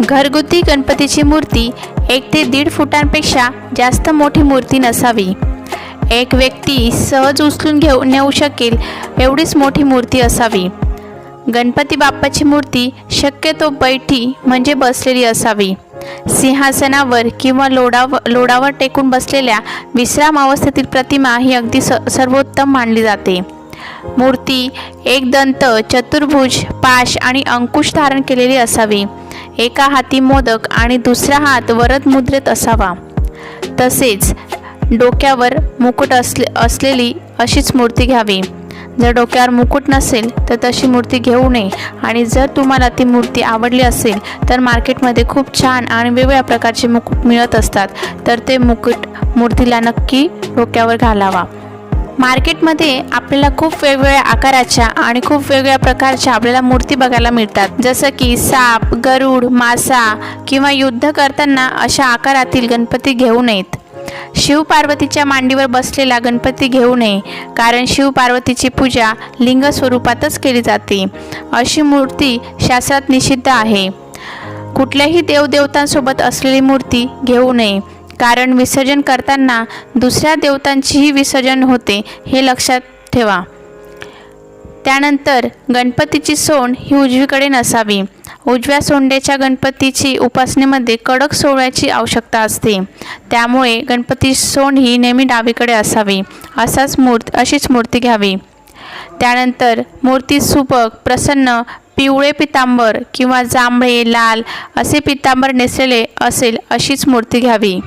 घरगुती गणपतीची मूर्ती एक ते दीड फुटांपेक्षा जास्त मोठी मूर्ती नसावी. एक व्यक्ती सहज उचलून घेऊ नेऊ शकेल एवढीच मोठी मूर्ती असावी. गणपती बाप्पाची मूर्ती शक्यतो बैठी म्हणजे बसलेली असावी. सिंहासनावर किंवा लोडाव लोडावर टेकून बसलेल्या विश्राम अवस्थेतील प्रतिमा ही अगदी स सर्वोत्तम मानली जाते. मूर्ती एक दंत चतुर्भुज पाश आणि अंकुश धारण केलेली असावी. एका हाती मोदक आणि दुसरा हात वरद मुद्रेत असावा. तसेच डोक्यावर मुकुट असले असलेली अशीच मूर्ती घ्यावी. जर डोक्यावर मुकुट नसेल तर तशी मूर्ती घेऊ नये आणि जर तुम्हाला ती मूर्ती आवडली असेल तर मार्केटमध्ये खूप छान आणि वेगवेगळ्या प्रकारचे मुकुट मिळत असतात. तर ते मुकुट मूर्तीला नक्की डोक्यावर घालावा. मार्केटमध्ये आपल्याला खूप वेगवेगळ्या आकाराच्या आणि खूप वेगवेगळ्या प्रकारच्या आपल्याला मूर्ती बघायला मिळतात. जसं की साप गरुड मासा किंवा युद्ध करताना अशा आकारातील गणपती घेऊ नयेत. शिव पार्वतीच्या मांडीवर बसलेला गणपती घेऊ नये कारण शिव पार्वतीची पूजा लिंग स्वरूपातच केली जाते. अशी मूर्ती शास्त्रात निषिद्ध आहे. कुठल्याही देवदेवतांसोबत असलेली मूर्ती घेऊ नये. कारण विसर्जन करताना दुसऱ्या देवतांचीही विसर्जन होते हे लक्षात ठेवा. त्यानंतर गणपतीची सोंड ही उजवीकडे नसावी. उजव्या सोंडेच्या गणपतीची उपासनेमध्ये कडक सोहळ्याची आवश्यकता असते. त्यामुळे गणपती सोंड ही नेहमी डावीकडे असावी असाच मूर्त अशीच मूर्ती घ्यावी. त्यानंतर मूर्ती सुबक प्रसन्न पिवळे पितांबर किंवा जांभळे लाल असे पितांबर नेसलेले असेल अशीच मूर्ती घ्यावी.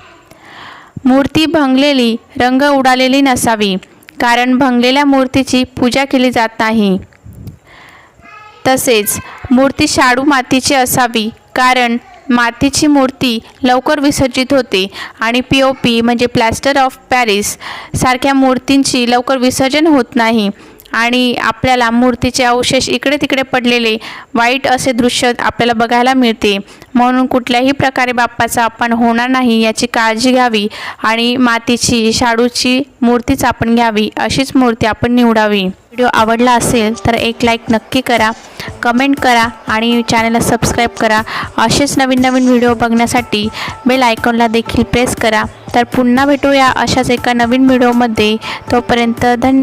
मूर्ती भंगलेली रंग उडालेली नसावी कारण भंगलेल्या मूर्तीची पूजा केली जात नाही. तसेच मूर्ती शाडू मातीची असावी कारण मातीची मूर्ती लवकर विसर्जित होते आणि पी ओ पी म्हणजे प्लॅस्टर ऑफ पॅरिस सारख्या मूर्तींची लवकर विसर्जन होत नाही. आणि आपल्याला मूर्तीचे अवशेष इकडे तिकडे पडलेले वाईट असे दृश्य आपल्याला बघायला मिळते. म्हणून कुठल्याही प्रकारे बाप्पाचा आपण होणार नाही याची काळजी घ्यावी आणि मातीची शाडूची मूर्तीच आपण घ्यावी अशीच मूर्ती आपण निवडावी. व्हिडिओ आवडला असेल तर एक लाईक नक्की करा कमेंट करा आणि चॅनलला सबस्क्राईब करा. असेच नवीन नवीन व्हिडिओ बघण्यासाठी बेल आयकॉनला देखील प्रेस करा. तर पुन्हा भेटूया अशाच एका नवीन व्हिडिओमध्ये. तोपर्यंत धन्यवाद.